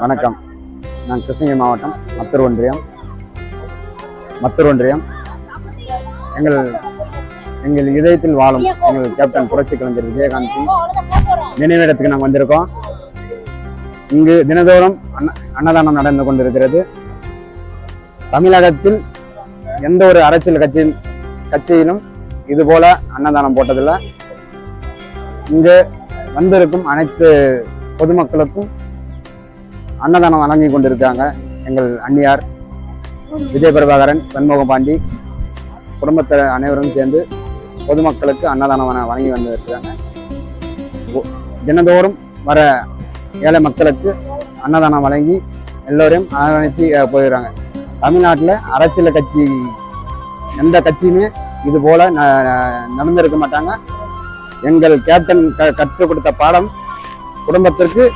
வணக்கம். நான் கிருஷ்ணகிரி மாவட்டம் மத்தூர் ஒன்றியம். மத்தூர் ஒன்றியம். எங்கள் எங்கள் இதயத்தில் வாழும் எங்கள் கேப்டன் புரட்சி கலைஞர் விஜயகாந்தின் நினைவிடத்துக்கு நாங்கள் வந்திருக்கோம். இங்கு தினதோறும் அன்ன அன்னதானம் நடந்து கொண்டிருக்கிறது. தமிழகத்தில் எந்த ஒரு அரசியல் கட்சியும் கட்சியிலும் இது போல அன்னதானம் போட்டதில்லை. இங்கு வந்திருக்கும் அனைத்து பொதுமக்களுக்கும் அன்னதானம் வழங்கி கொண்டிருக்காங்க எங்கள் அன்னியார் விஜய் பிரபாகரன் சண்முகம் பாண்டி குடும்பத்தில் அனைவரும் சேர்ந்து பொதுமக்களுக்கு அன்னதானம் வழங்கி வந்திருக்கிறாங்க. தினந்தோறும் வர ஏழை மக்களுக்கு அன்னதானம் வழங்கி எல்லோரையும் அரவணைத்து போயிடுறாங்க. தமிழ்நாட்டில் அரசியல் கட்சி எந்த கட்சியுமே இது போல ந- நடந்திருக்க மாட்டாங்க. எங்கள் கேப்டன் க- கற்றுக் கொடுத்த பாடம் குடும்பத்திற்கு